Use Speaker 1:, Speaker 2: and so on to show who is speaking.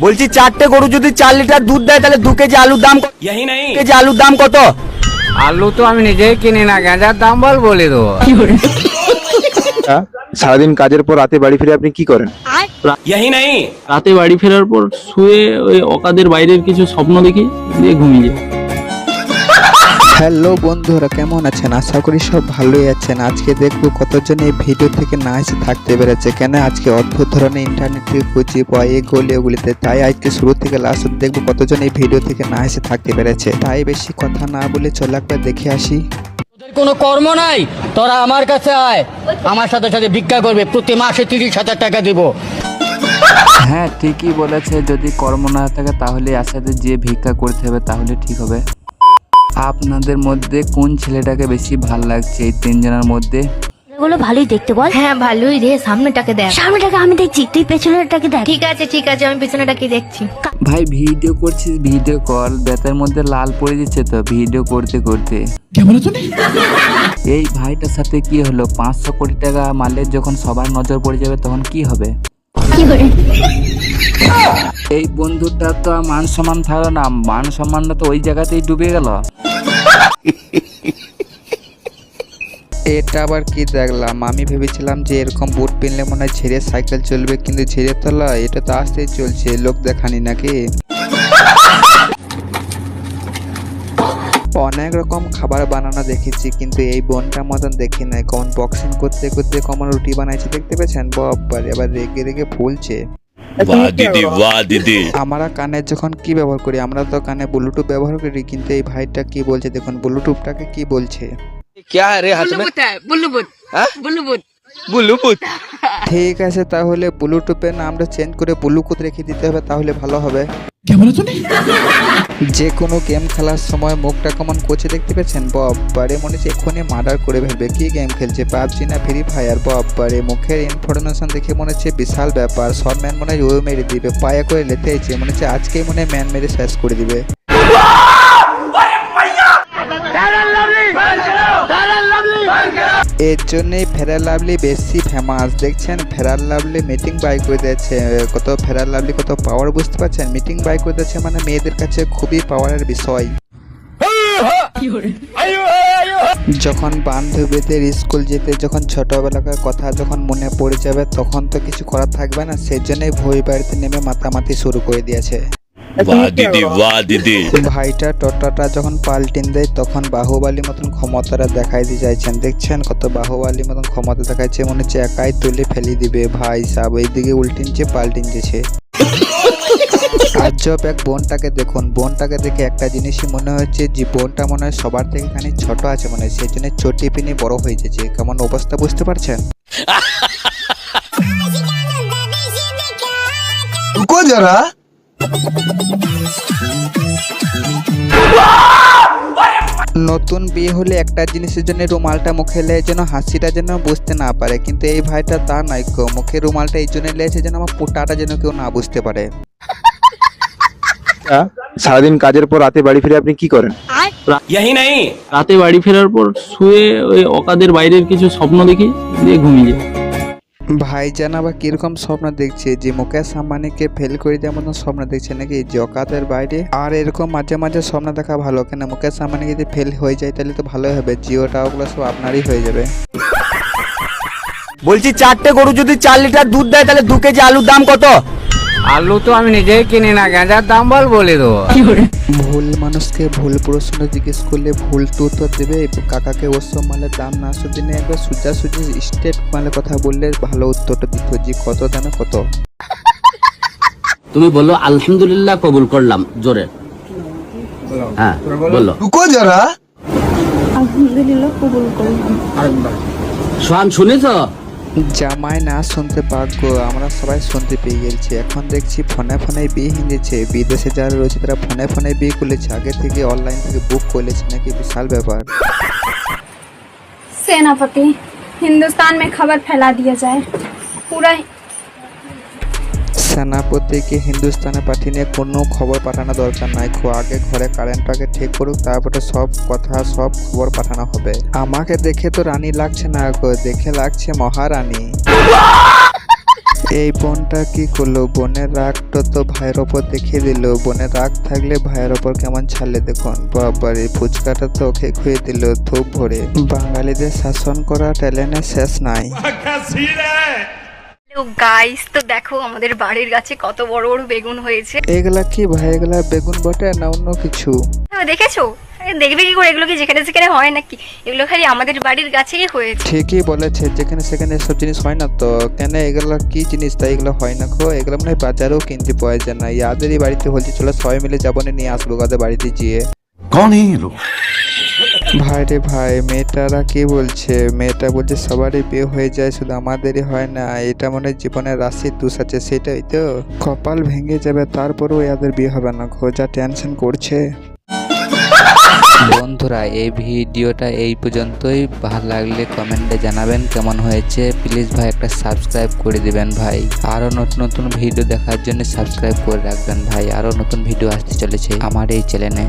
Speaker 1: বলছি চারটে গরু যদি চার লিটার দুধ দেয় তাহলে দু কেজি আলুর দাম কেজি আলুর দাম কত?
Speaker 2: আলু তো আমি নিজেই কিনি না গাঁজার দাম বল বলে দেবো।
Speaker 3: আচ্ছা, সারাদিন কাজের পর রাতে বাড়ি ফিরে আপনি কি করেন?
Speaker 4: রাতে বাড়ি ফেরার পর শুয়ে ওই অকাদের বাইরের কিছু স্বপ্ন দেখি দিয়ে ঘুমিয়ে যায়
Speaker 5: হ্যালো বন্ধুরা কেমন আছেন? আশা করি সব ভালোই আছেন। আজকে দেখব কতজন এই ভিডিও থেকে না এসে থাকতে পেরেছে। কেন আজকে অদ্ভুত ধরনের ইন্টারনেটে খুঁজে পাওয়া এগুলি ওগুলিতে। তাই আজকে শুরু থেকে লাস্ট অব্দি দেখব কতজন এই ভিডিও থেকে না এসে থাকতে পেরেছে। তাই বেশি কথা না বলে চল একবার দেখে আসি।
Speaker 6: কোনো কর্ম নাই? তোরা আমার কাছে আয়। আমার সাথে সাথে ভিক্ষা করবে। প্রতি মাসে তিরিশ হাজার টাকা দিব।
Speaker 2: হ্যাঁ ঠিকই বলেছে। যদি কর্ম না থাকে তাহলে আসাতে যে ভিক্ষা করতে হবে তাহলে ঠিক হবে। আপনাদের মধ্যে কোন ছেলেটাকে বেশি ভালো লাগছে এই তিনজনের মধ্যে?
Speaker 7: ভালোই দেখতে বল।
Speaker 8: হ্যাঁ ভালোই রে সামনেটাকে দেখ।
Speaker 7: সামনেটাকে আমি দেখছি তুই পেছনেরটাকে দেখ।
Speaker 8: ঠিক আছে ঠিক আছে আমি পিছনেটাকে দেখছি।
Speaker 2: ভাই ভিডিও করছিস ভিডিও কল বেতের মধ্যে লাল পড়ে যাচ্ছে তো ভিডিও করতে করতে। এই ভাইটার সাথে কি হলো? পাঁচশো কোটি টাকা মারলে যখন সবার নজর পড়ে যাবে তখন কি হবে?
Speaker 7: কি করে?
Speaker 2: এই বন্ধুটা তো মান সম্মান থাকল না, মান সম্মানটা তো ওই জায়গাতেই ডুবে গেল।
Speaker 5: এটা আবার কি দেখলাম? আমি ভেবেছিলাম যে এরকম বুট পিনলে মনে হয় ছেড়ে সাইকেল চলবে, কিন্তু ঝেড়ে তলা এটা তো আসতেই চলছে, লোক দেখানি নাকি? অনেক রকম খাবার বানানো দেখেছি, কিন্তু এই বোনটার মতন দেখি নাই। কমন বক্সিং করতে করতে কমন রুটি বানাইছে, দেখতে পেয়েছেন? বাবার এবার রেগে রেগে ফুলছে।
Speaker 9: वाह दीदी वाह दीदी
Speaker 5: আমরা কানে যখন কি ব্যবহার করি আমরা তো কানে ব্লুটুথ ব্যবহার করি কিন্তু এই ভাইটা কি বলছে দেখুন ব্লুটুথটাকে কি বলছে
Speaker 1: क्या है रे हाथ में ब्लूटूथ
Speaker 5: ঠিক আছে তাহলে ব্লুটুথের নামটা চেঞ্জ করে ব্লুটুথ রেখে দিতে হবে তাহলে ভালো হবে। যে কোনো গেম খেলার সময় মুখটা কেমন কোচে দেখতে পেয়েছেন? বারে মনে হচ্ছে এক্ষুনি মার্ডার করে ফেলবে। কি গেম খেলছে? পাবজি না ফ্রি ফায়ার বারে মুখের ইনফরমেশন দেখে মনে হচ্ছে বিশাল ব্যাপার। সব ম্যান মনে হয় ও মেরে দিবে পায়ে করে লেতে আছে মনে হচ্ছে আজকেই মনে হয় ম্যান মেরে শেষ করে দিবে। এর জন্যই ফেরার লাভলি বেশি ফেমাস দেখছেন ফেরার লাভলি মিটিং বাই করে দিয়েছে। কত ফেরার লাভলি কত পাওয়ার বুঝতে পারছেন? মিটিং বাই করে দিয়েছে মানে মেয়েদের কাছে খুবই পাওয়ারের বিষয়। যখন বান্ধবীদের স্কুল যেতে, যখন ছোটবেলাকার কথা যখন মনে পড়ে যাবে, তখন তো কিছু করার থাকবে না। সেই জন্যই ভই বাড়িতে নেমে মাতামাতি শুরু করে দিয়েছে। ভাইটা টোটাটা যখন পাল্টিন দেয় তখন মতন ক্ষমতাটা দেখাই দেখছেন কত মতন ক্ষমতা মনে হচ্ছে একাই তুলে ফেলে দিবে। ভাই সাব এইদিকে এক বোনটাকে দেখুন বোনটাকে দেখে একটা জিনিসই মনে হচ্ছে যে বোনটা মনে হয় সবার থেকে খানি ছোট আছে মানে সেই জন্য চটি পিনি বড় হয়ে যাচ্ছে। কেমন অবস্থা বুঝতে পারছেন?
Speaker 1: যারা
Speaker 5: নতুন বিয়ে হলে একটা জিনিসের জন্য রুমালটা মুখে লেয়ে যেন হাসিটা যেন বুঝতে না পারে কিন্তু এই ভাইটা তা নয় কেউ মুখে রুমালটা এই জন্য লেয়েছে যেন আমার পোটাটা যেন কেউ না বুঝতে পারে।
Speaker 3: সারাদিন কাজের পর রাতে বাড়ি ফিরে আপনি কি করেন?
Speaker 4: রাতে বাড়ি ফেরার পর শুয়ে ওই অকাদের বাইরের কিছু স্বপ্ন দেখি দিয়ে ঘুমিয়ে যায়
Speaker 5: ভাইজান বা কীরকম স্বপ্ন দেখছে? যে মুকেশ আম্বানিকে ফেল করে দেওয়ার মতন স্বপ্ন দেখছে নাকি? জকাতের বাইরে? আর এরকম মাঝে মাঝে স্বপ্ন দেখা ভালো। কেন মুকেশ আম্বানি যদি ফেল হয়ে যায়, তাহলে তো ভালোই হবে। জিও টাওয়ারগুলো সব আপনারই হয়ে যাবে।
Speaker 1: বলছি, চারটে গরু যদি চার লিটার দুধ দেয়, তাহলে দু কেজি আলুর দাম কত?
Speaker 2: আলু তো আমি নিজেই কিনি না গাঁজার দাম বল বলে দেবো।
Speaker 5: ভুল মানুষকে ভুল প্রশ্ন জিজ্ঞেস করলে ভুল তো তো দেবে কাকাকে ওসব মালে দাম না শুধু নিয়ে একবার সোজাসুজি স্টেট মালে কথা বললে ভালো উত্তরটা দিত যে কত দামে কত।
Speaker 6: তুমি বলো আলহামদুলিল্লাহ কবুল করলাম জোরে। হ্যাঁ বলো
Speaker 1: কো যারা। আলহামদুলিল্লাহ কবুল করলাম।
Speaker 6: সোহান শুনেছ?
Speaker 5: জামায় না শুনতে ভাগ্য আমরা সবাই শুনতে পেয়ে গেছি। এখন দেখছি ফোনে ফোনে বিয়ে হিন্দেছে বিদেশে যারা রয়েছে, তারা ফোনে ফোনে বিয়ে করেছে। আগে থেকে অনলাইন থেকে বুক করেছে নাকি, বিশাল ব্যাপার।
Speaker 8: সেনাপতি, হিন্দুস্তান মে খবর ফেলা দিয়ে যায়। পুরা
Speaker 5: সেনাপতিকে হিন্দুস্তানে পাঠিয়ে নিয়ে কোনো খবর পাঠানো দরকার নাই। খো, আগে ঘরে কারেন্টটাকে ঠিক করুক, তারপরে সব কথা, সব খবর পাঠানো হবে। আমাকে দেখে তো রানী লাগছে না দেখে লাগছে মহারানী। এই বোনটা কি করল? বোনের রাগটা তো ভাইয়ের ওপর দেখিয়ে দিল। বোনের রাগ থাকলে ভাইয়ের ওপর কেমন ছাড়লে দেখুন। বাবারে ফুচকাটা তো ওকে খুঁয়ে দিল ধূপ ভরে। বাঙালিদের শাসন করা ট্যালেন্টের শেষ নাই।
Speaker 8: গাইস তো দেখো আমাদের বাড়ির গাছে কত বড় বড় বেগুন হয়েছে।
Speaker 5: এগুলা কি ভাই এগুলা বেগুন বটে না অন্য কিছু?
Speaker 8: হ্যাঁ, দেখেছ? কি এগুলো কি যেখানে সেখানে হয় নাকি? এগুলো খালি আমাদের বাড়ির গাছেই হয়েছে।
Speaker 5: ঠিকই বলেছে যেখানে সেখানে সব জিনিস হয় না তো। কেন এগুলো কি জিনিস তাই এগুলো হয় না খো এগুলো মনে বাজারেও কিনতে পাওয়া যায় না। বাড়িতে হলছে চলো সবাই মিলে যাব নিয়ে আসব কাদের বাড়িতে গিয়ে। ভাই রে ভাই, মেয়েটারা কি বলছে? মেয়েটা বলছে সবারই বিয়ে হয়ে যায়, শুধু আমাদেরই হয় না, এটা মনে জীবনের রাশির দোষ আছে, সেটাই তো। কপাল ভেঙে যাবে, তারপরেও এদের বিয়ে হবে না, খোঁজা টেনশন করছে।
Speaker 2: বন্ধুরা, এই ভিডিওটা এই পর্যন্তই। ভালো লাগলে কমেন্টে জানাবেন কেমন হয়েছে। প্লিজ ভাই, একটা সাবস্ক্রাইব করে দিবেন ভাই। আরও নতুন নতুন ভিডিও দেখার জন্য সাবস্ক্রাইব করে রাখবেন ভাই। আরও নতুন ভিডিও আসতে চলেছে আমার এই চ্যানেলে।